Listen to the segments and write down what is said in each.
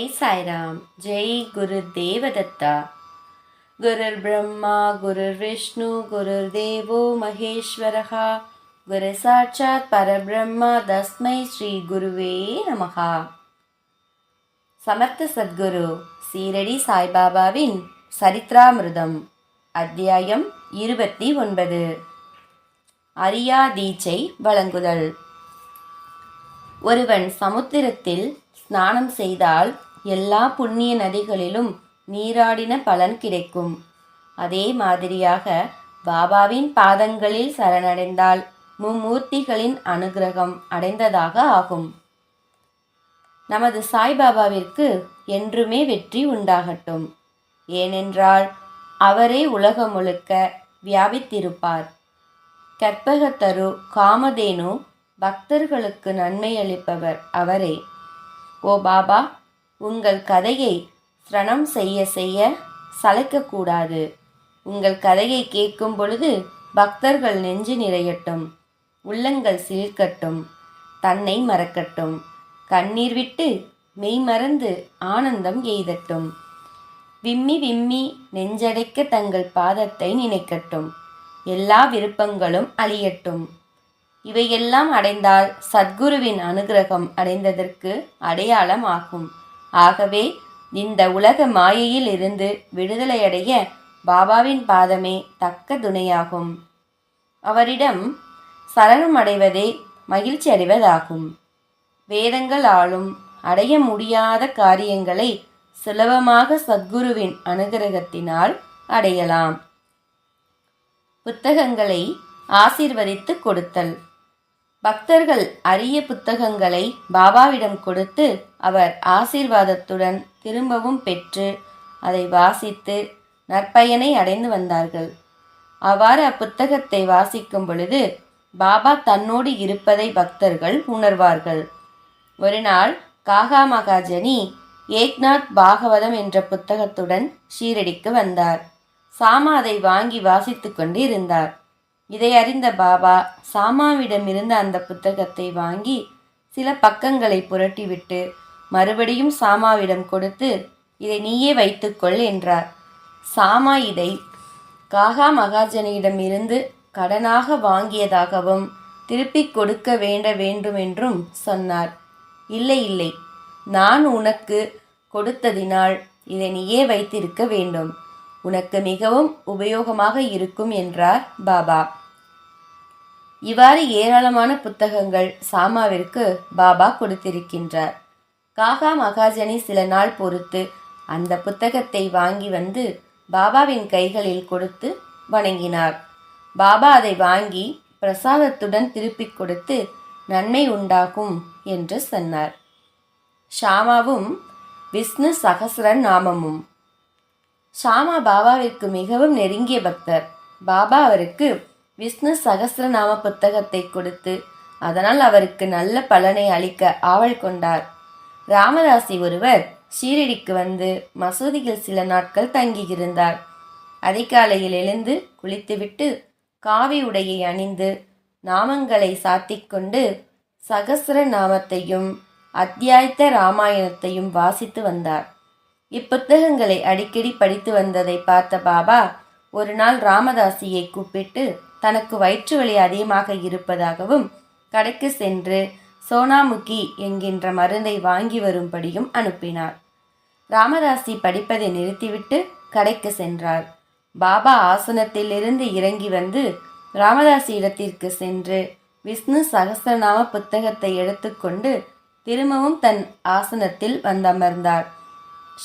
ஜெய் சாய்ராம் ஜெய் குரு தேவதத்தா. குருர் பிரம்மா குருர் விஷ்ணு குருர் தேவோ மகேஸ்வரஹா. குரு சாட்சாத் பரபிரம்மா தஸ்மை ஸ்ரீ குருவே நமகா சமர்த்த சத்குரு சீரடி சாய்பாபாவின் சரித்ராமிருதம் அத்தியாயம் இருபத்தி ஒன்பது. அரியா தீட்சை வழங்குதல். ஒருவன் சமுத்திரத்தில் ஸ்நானம் செய்தால் எல்லா புண்ணிய நதிகளிலும் நீராடின பலன் கிடைக்கும். அதே மாதிரியாக பாபாவின் பாதங்களில் சரணடைந்தால் மும்மூர்த்திகளின் அனுகிரகம் அடைந்ததாக ஆகும். நமது சாய்பாபாவிற்கு என்றுமே வெற்றி உண்டாகட்டும். ஏனென்றால் அவரே உலகம் முழுக்க வியாபித்திருப்பார். கற்பகத்தரு காமதேனு பக்தர்களுக்கு நன்மையளிப்பவர் அவரே. ஓ பாபா உங்கள் கதையை சிரணம் செய்ய செய்ய சளைக்கக்கூடாது. உங்கள் கதையை கேட்கும் பொழுது பக்தர்கள் நெஞ்சு நிறையட்டும் உள்ளங்கள் சிலிர்க்கட்டும் தன்னை மறக்கட்டும் கண்ணீர் விட்டு மெய் மறந்து ஆனந்தம் எய்தட்டும். விம்மி விம்மி நெஞ்சடைக்க தங்கள் பாதத்தை நினைக்கட்டும் எல்லா விருப்பங்களும் அழியட்டும். இவையெல்லாம் அடைந்தால் சத்குருவின் அனுகிரகம் அடைந்ததற்கு அடையாளம் ஆகும் ஆகவே இந்த உலக மாயையில் இருந்து விடுதலையடைய பாபாவின் பாதமே தக்க துணையாகும். அவரிடம் சரணம் அடைவதே மகிழ்ச்சி அடைவதாகும். வேதங்கள் ஆளும் அடைய முடியாத காரியங்களை சுலபமாக சத்குருவின் அனுகிரகத்தினால் அடையலாம். புத்தகங்களை ஆசீர்வதித்து கொடுத்தல். பக்தர்கள் அரிய புத்தகங்களை பாபாவிடம் கொடுத்து அவர் ஆசீர்வாதத்துடன் திரும்பவும் பெற்று அதை வாசித்து நற்பயனை அடைந்து வந்தார்கள். அவ்வாறு அப்புத்தகத்தை வாசிக்கும் பொழுது பாபா தன்னோடு இருப்பதை பக்தர்கள் உணர்வார்கள். ஒரு நாள் காகா மகாஜனி ஏக்நாத் பாகவதம் என்ற புத்தகத்துடன் ஷீரடிக்கு வந்தார். சாமா அதை வாங்கி வாசித்து கொண்டு இருந்தார் இதை அறிந்த பாபா சாமாவிடமிருந்து அந்த புத்தகத்தை வாங்கி சில பக்கங்களை புரட்டிவிட்டு மறுபடியும் சாமாவிடம் கொடுத்து இதை நீயே வைத்துக்கொள் என்றார். சாமா இதை காகா மகாஜனியிடமிருந்து கடனாக வாங்கியதாகவும் திருப்பிக் கொடுக்க வேண்ட வேண்டுமென்றும் சொன்னார். இல்லை இல்லை. நான் உனக்கு கொடுத்ததினால் இதை நீயே வைத்திருக்க வேண்டும். உனக்கு மிகவும் உபயோகமாக இருக்கும் என்றார் பாபா. இவ்வாறு ஏராளமான புத்தகங்கள் சாமாவிற்கு பாபா கொடுத்திருக்கின்றார். காகா மகாஜனி சில நாள் பொறுத்து அந்த புத்தகத்தை வாங்கி வந்து பாபாவின் கைகளில் கொடுத்து வணங்கினார். பாபா அதை வாங்கி பிரசாதத்துடன் திருப்பிக் கொடுத்து நன்மை உண்டாகும் என்று சொன்னார். ஷாமாவும் விஷ்ணு சகசர நாமமும். ஷாமா பாபாவிற்கு மிகவும் நெருங்கிய பக்தர். பாபா அவருக்கு விஷ்ணு சகசிரநாம புத்தகத்தை கொடுத்து அதனால் அவருக்கு நல்ல பலனை அளிக்க ஆவல் கொண்டார். ராமதாசி ஒருவர் ஷீரடிக்கு வந்து மசூதியில் சில நாட்கள் தங்கியிருந்தார். அதிகாலையில் எழுந்து குளித்துவிட்டு காவி உடையை அணிந்து நாமங்களை சாத்திக்கொண்டு சகசிர நாமத்தையும் அத்தியாயத்த ராமாயணத்தையும் வாசித்து வந்தார். இப்புத்தகங்களை அடிக்கடி படித்து வந்ததை பார்த்த பாபா ஒரு நாள் ராமதாசியை கூப்பிட்டு தனக்கு வயிற்று வலி அதிகமாக இருப்பதாகவும் கடைக்கு சென்று சோனாமுகி என்கின்ற மருந்தை வாங்கி வரும்படியும் அனுப்பினார். ராமதாசி படிப்பதை நிறுத்திவிட்டு கடைக்கு சென்றார். பாபா ஆசனத்திலிருந்து இறங்கி வந்து ராமதாசி இடத்திற்கு சென்று விஷ்ணு சகசிரநாம புத்தகத்தை எடுத்துக்கொண்டு திரும்பவும் தன் ஆசனத்தில் வந்தமர்ந்தார்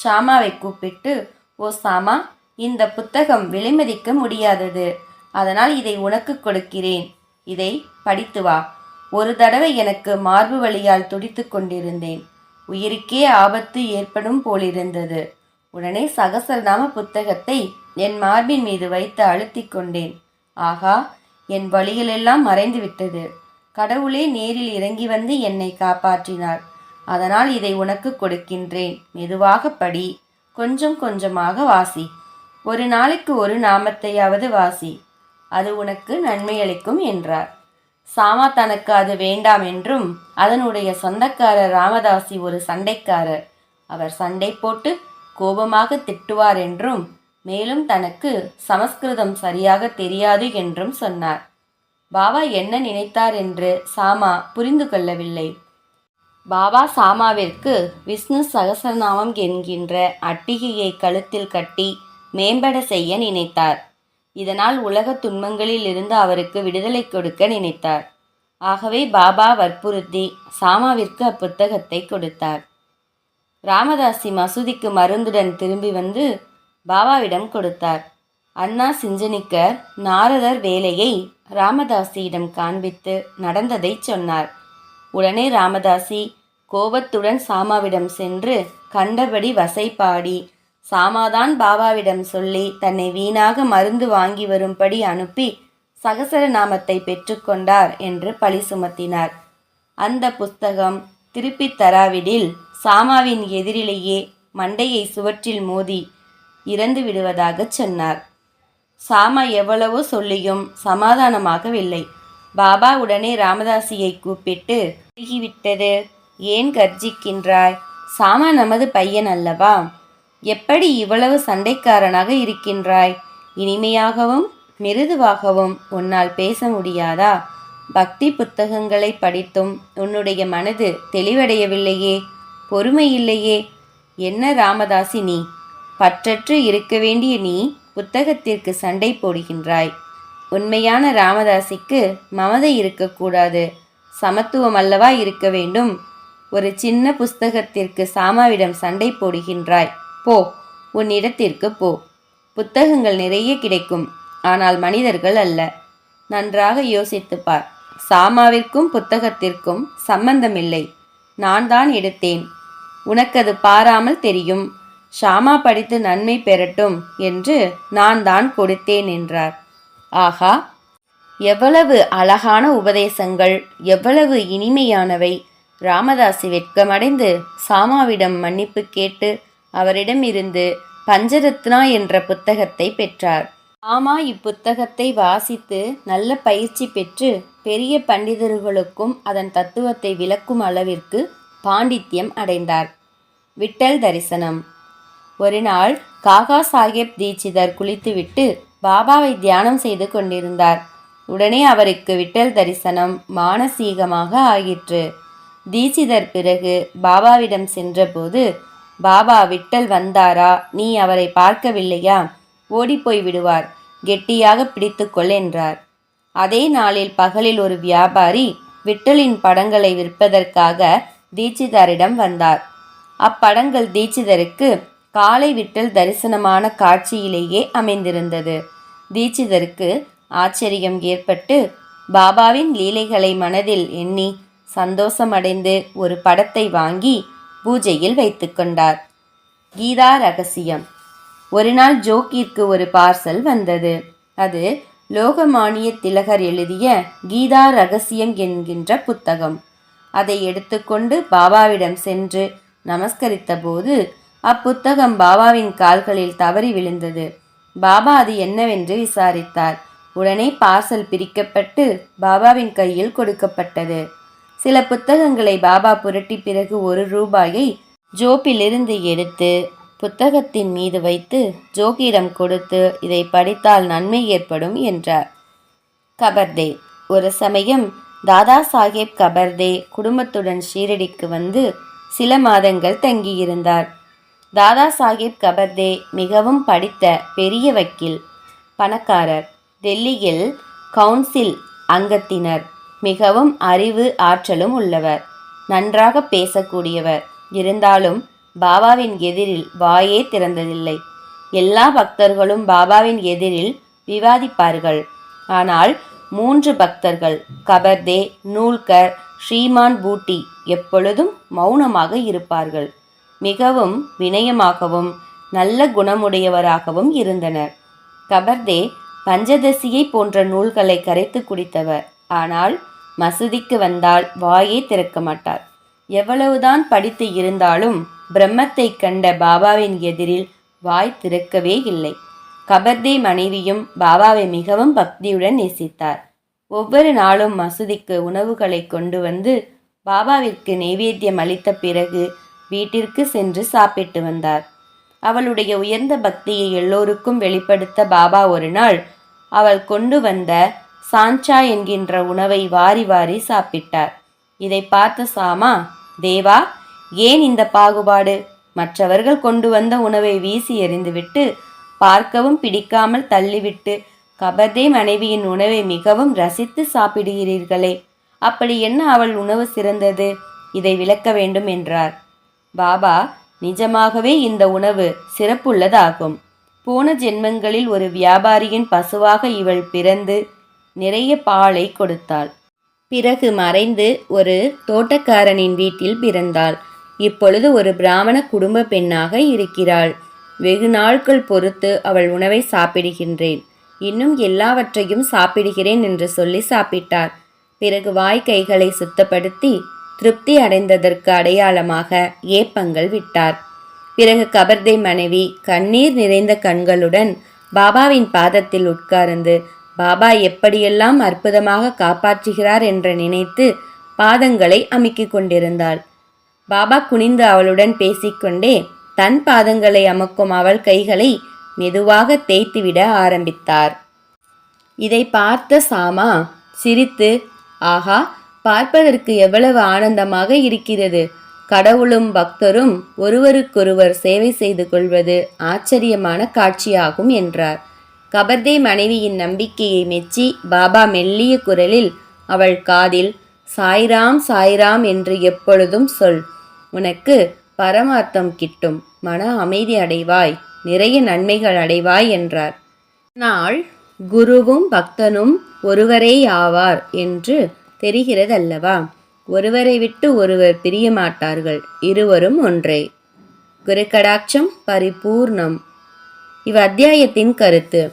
ஷாமாவை கூப்பிட்டு ஓ சாமா இந்த புத்தகம் விலைமதிக்க முடியாதது. அதனால் இதை உனக்கு கொடுக்கிறேன். இதை படித்து வா. ஒரு தடவை எனக்கு மார்பு வழியால் துடித்து கொண்டிருந்தேன். உயிருக்கே ஆபத்து ஏற்படும் போலிருந்தது. உடனே சகசரநாம புத்தகத்தை என் மார்பின் மீது வைத்து அழுத்திக் கொண்டேன். ஆகா என் வழிகளெல்லாம் மறைந்து விட்டது கடவுளே நேரில் இறங்கி வந்து என்னை காப்பாற்றினார். அதனால் இதை உனக்கு கொடுக்கின்றேன். மெதுவாக படி. கொஞ்சம் கொஞ்சமாக வாசி. ஒரு நாளைக்கு ஒரு நாமத்தையாவது வாசி. அது உனக்கு நன்மையளிக்கும் என்றார். சாமா தனக்கு அது வேண்டாம் என்றும் அதனுடைய சொந்தக்காரர் ராமதாசி ஒரு சண்டைக்காரர். அவர் சண்டை போட்டு கோபமாக திட்டுவார் என்றும் மேலும் தனக்கு சமஸ்கிருதம் சரியாக தெரியாது என்றும் சொன்னார். பாபா என்ன நினைத்தார் என்று சாமா புரிந்து கொள்ளவில்லை. பாபா சாமாவிற்கு விஷ்ணு சகசரநாமம் என்கின்ற அட்டிகையை கழுத்தில் கட்டி மேம்பட செய்ய நினைத்தார். இதனால் உலக துன்பங்களில் இருந்து அவருக்கு விடுதலை கொடுக்க நினைத்தார். ஆகவே பாபா வற்புறுத்தி சாமாவிற்கு அப்புத்தகத்தை கொடுத்தார். ராமதாசி மசூதிக்கு மருந்துடன் திரும்பி வந்து பாபாவிடம் கொடுத்தார். அண்ணா சிஞ்சனிக்கர் நாரதர் வேலையை ராமதாசியிடம் காண்பித்து நடந்ததை சொன்னார். உடனே ராமதாசி கோபத்துடன் சாமாவிடம் சென்று கண்டபடி வசைப்பாடி. சாமாதான் பாபாவிடம் சொல்லி தன்னை வீணாக மருந்து வாங்கி வரும்படி அனுப்பி சகசர நாமத்தை பெற்றுக்கொண்டார் என்று பழி சுமத்தினார். அந்த புஸ்தகம் திருப்பித் தராவிடில் சாமாவின் எதிரிலேயே மண்டையை சுவற்றில் மோதி இறந்து விடுவதாகச் சொன்னார். சாமா எவ்வளவோ சொல்லியும் சமாதானமாகவில்லை. பாபா உடனே ராமதாசியை கூப்பிட்டு விட்டது ஏன் கர்ஜிக்கின்றாய்? சாமா நமது பையன் அல்லவா? எப்படி இவ்வளவு சண்டைக்காரனாக இருக்கின்றாய்? இனிமையாகவும் மிருதுவாகவும் உன்னால் பேச முடியாதா? பக்தி புத்தகங்களை படித்தும் உன்னுடைய மனது தெளிவடையவில்லையே. பொறுமையில்லையே என்ன ராமதாசி நீ? பற்றற்று இருக்க வேண்டிய நீ புத்தகத்திற்கு சண்டை போடுகின்றாய். உண்மையான ராமதாசிக்கு மமதை இருக்கக்கூடாது. சமத்துவம் அல்லவா இருக்க வேண்டும்? ஒரு சின்ன புஸ்தகத்திற்கு சாமாவிடம் சண்டை போடுகின்றாய். போ உன் இடத்திற்கு போ. புத்தகங்கள் நிறைய கிடைக்கும் ஆனால் மனிதர்கள் அல்ல. நன்றாக யோசித்து பார். சாமாவிற்கும் புத்தகத்திற்கும் சம்பந்தமில்லை. நான் தான் எடுத்தேன். உனக்கது பாராமல் தெரியும். ஷாமா படித்து நன்மை பெறட்டும் என்று நான் தான் கொடுத்தேன் என்றார். ஆகா எவ்வளவு அழகான உபதேசங்கள் எவ்வளவு இனிமையானவை. ராமதாசி வெட்கமடைந்து சாமாவிடம் மன்னிப்பு கேட்டு அவரிடமிருந்து பஞ்சரத்னா என்ற புத்தகத்தை பெற்றார். ஆமா இப்புத்தகத்தை வாசித்து நல்ல பயிற்சி பெற்று பெரிய பண்டிதர்களுக்கும் அதன் தத்துவத்தை விளக்கும் அளவிற்கு பாண்டித்யம் அடைந்தார். விட்டல் தரிசனம். ஒரு நாள் காகா சாஹேப் தீட்சிதர் குளித்துவிட்டு பாபாவை தியானம் செய்து கொண்டிருந்தார். உடனே அவருக்கு விட்டல் தரிசனம் மானசீகமாக ஆயிற்று. தீட்சிதர் பிறகு பாபாவிடம் சென்றபோது பாபா விட்டல் வந்தாரா? நீ அவரை பார்க்கவில்லையா? ஓடிப்போய் விடுவார். கெட்டியாக பிடித்துக்கொள் என்றார். அதே நாளில் பகலில் ஒரு வியாபாரி விட்டலின் படங்களை விற்பதற்காக தீட்சிதரிடம் வந்தார். அப்படங்கள் தீட்சிதருக்கு காலை விட்டல் தரிசனமான காட்சியிலேயே அமைந்திருந்தது. தீட்சிதருக்கு ஆச்சரியம் ஏற்பட்டு பாபாவின் லீலைகளை மனதில் எண்ணி சந்தோஷமடைந்து ஒரு படத்தை வாங்கி பூஜையில் வைத்துக்கொண்டார் கீதா ரகசியம். ஒரு நாள் ஜோக்கிற்கு ஒரு பார்சல் வந்தது. அது லோகமானிய திலகர் எழுதிய கீதா ரகசியம் என்கின்ற புத்தகம். அதை எடுத்துக்கொண்டு பாபாவிடம் சென்று நமஸ்கரித்தபோது அப்புத்தகம் பாபாவின் கால்களில் தவறி விழுந்தது. பாபா அது என்னவென்று விசாரித்தார். உடனே பார்சல் பிரிக்கப்பட்டு பாபாவின் கையில் கொடுக்கப்பட்டது. சில புத்தகங்களை பாபா புரட்டி பிறகு ஒரு ரூபாயை ஜோப்பிலிருந்து எடுத்து புத்தகத்தின் மீது வைத்து ஜோக்கிடம் கொடுத்து இதை படித்தால் நன்மை ஏற்படும் என்றார். கபர்தே ஒரு சமயம் தாதா சாஹேப் கபர்தே குடும்பத்துடன் ஷீரடிக்கு வந்து சில மாதங்கள் தங்கியிருந்தார். தாதா சாஹேப் கபர்தே மிகவும் படித்த பெரிய வக்கீல் பணக்காரர். டெல்லியில் கவுன்சில் அங்கத்தினர். மிகவும் அறிவு ஆற்றலும் உள்ளவர். நன்றாக பேசக்கூடியவர். இருந்தாலும் பாபாவின் எதிரில் வாயே திறந்ததில்லை. எல்லா பக்தர்களும் பாபாவின் எதிரில் விவாதிப்பார்கள். ஆனால் மூன்று பக்தர்கள் கபர்தே நூல்கர் ஸ்ரீமான் பூட்டி எப்பொழுதும் மௌனமாக இருப்பார்கள். மிகவும் வினயமாகவும் நல்ல குணமுடையவராகவும் இருந்தனர். கபர்தே பஞ்சதசியை போன்ற நூல்களை கரைத்து குடித்தவர். ஆனால் மசூதிக்கு வந்தால் வாயே திறக்க மாட்டார். எவ்வளவுதான் படித்து இருந்தாலும் பிரம்மத்தை கண்ட பாபாவின் எதிரில் வாய் திறக்கவே இல்லை. கபர்தே மனைவியும் பாபாவை மிகவும் பக்தியுடன் நேசித்தார். ஒவ்வொரு நாளும் மசூதிக்கு உணவுகளை கொண்டு வந்து பாபாவிற்கு நைவேத்தியம் அளித்த பிறகு வீட்டிற்கு சென்று சாப்பிட்டு வந்தார். அவளுடைய உயர்ந்த பக்தியை எல்லோருக்கும் வெளிப்படுத்த பாபா ஒரு நாள் அவள் கொண்டு வந்த சாஞ்சா என்கின்ற உணவை வாரி வாரி சாப்பிட்டார். இதை பார்த்த சாமா தேவா ஏன் இந்த பாகுபாடு? மற்றவர்கள் கொண்டு வந்த உணவை வீசி எறிந்துவிட்டு பார்க்கவும் பிடிக்காமல் தள்ளிவிட்டு கபர்தே மனைவியின் உணவை மிகவும் ரசித்து சாப்பிடுகிறீர்களே. அப்படி என்ன அவள் உணவு சிறந்தது? இதை விளக்க வேண்டும் என்றார். பாபா நிஜமாகவே இந்த உணவு சிறப்புள்ளதாகும். போன ஜென்மங்களில் ஒரு வியாபாரியின் பசுவாக இவள் பிறந்து நிறைய பாலை கொடுத்தாள். பிறகு மறைந்து ஒரு தோட்டக்காரனின் வீட்டில் பிறந்தாள். இப்பொழுது ஒரு பிராமண குடும்ப பெண்ணாக இருக்கிறாள். வெகு நாட்கள் பொறுத்து அவள் உணவை சாப்பிடுகின்றேன். இன்னும் எல்லாவற்றையும் சாப்பிடுகிறேன் என்று சொல்லி சாப்பிட்டார் பிறகு வாய் கைகளை சுத்தப்படுத்தி திருப்தி அடைந்ததற்கு அடையாளமாக ஏப்பங்கள் விட்டார். பிறகு கபர்தே மனைவி கண்ணீர் நிறைந்த கண்களுடன் பாபாவின் பாதத்தில் உட்கார்ந்து பாபா எப்படியெல்லாம் அற்புதமாக காப்பாற்றுகிறார் என்று நினைத்து பாதங்களை அமுக்கிக் கொண்டிருந்தாள். பாபா குனிந்து அவளுடன் பேசிக்கொண்டே தன் பாதங்களை அமுக்கும் அவள் கைகளை மெதுவாக தேய்த்துவிட ஆரம்பித்தார். இதை பார்த்த சாமா சிரித்து ஆஹா பார்ப்பதற்கு எவ்வளவு ஆனந்தமாக இருக்கிறது. கடவுளும் பக்தரும் ஒருவருக்கொருவர் சேவை செய்து கொள்வது ஆச்சரியமான காட்சியாகும் என்றார். கபர்தே மனைவியின் நம்பிக்கையை மெச்சி பாபா மெல்லிய குரலில் அவள் காதில் சாய்ராம் சாய்ராம் என்று எப்பொழுதும் சொல். உனக்கு பரமார்த்தம் கிட்டும். மன அமைதி அடைவாய். நிறைய நன்மைகள் அடைவாய் என்றார். நாள் குருவும் பக்தனும் ஒருவரே ஆவார் என்று தெரிகிறதல்லவா? ஒருவரை விட்டு ஒருவர் பிரியமாட்டார்கள் இருவரும் ஒன்றே. குருக்கடாட்சம் பரிபூர்ணம். இவ் அத்தியாயத்தின் கருத்து.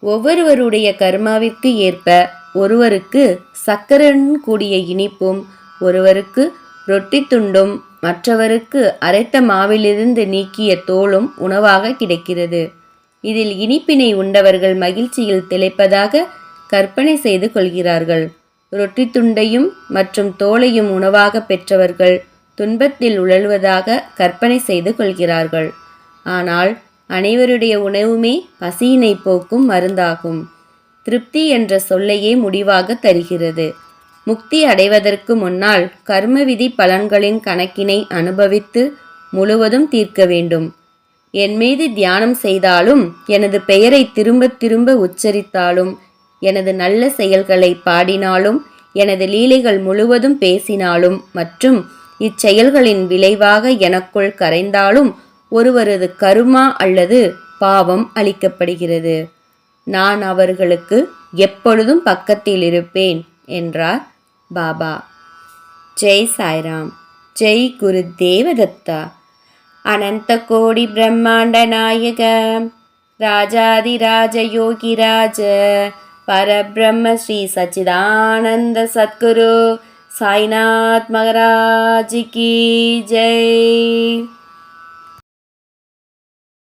ஒவ்வொருவருடைய கர்மாவிற்கு ஏற்ப ஒருவருக்கு சக்கரன் கூடிய இனிப்பும் ஒருவருக்கு ரொட்டி துண்டும் மற்றவருக்கு அரைத்த மாவிலிருந்து நீக்கிய தோலும் உணவாக கிடைக்கிறது. இதில் இனிப்பினை உண்டவர்கள் மகிழ்ச்சியில் திளைப்பதாக கற்பனை செய்து கொள்கிறார்கள். ரொட்டி துண்டையும் மற்றும் தோலையும் உணவாக பெற்றவர்கள் துன்பத்தில் உழல்வதாக கற்பனை செய்து கொள்கிறார்கள். ஆனால் அனைவருடைய உணவுமே பசியினை போக்கும் மருந்தாகும். திருப்தி என்ற சொல்லையே முடிவாக தருகிறது. முக்தி அடைவதற்கு முன்னால் கர்மவிதி பலன்களின் கணக்கினை அனுபவித்து முழுவதும் தீர்க்க வேண்டும். என் மீது தியானம் செய்தாலும் எனது பெயரை திரும்ப திரும்ப உச்சரித்தாலும் எனது நல்ல செயல்களை பாடினாலும் எனது லீலைகள் முழுவதும் பேசினாலும் மற்றும் இச்செயல்களின் விளைவாக எனக்குள் கரைந்தாலும் ஒருவரது கருமா அல்லது பாவம் அளிக்கப்படுகிறது. நான் அவர்களுக்கு எப்பொழுதும் பக்கத்தில் இருப்பேன் என்றார் பாபா. ஜெய் சாய்ராம். ஜெய் குரு தேவதத்தா. அனந்த கோடி பிரம்மாண்ட நாயக. ராஜாதிராஜ யோகிராஜ परब्रह्म श्री महाराज की जय।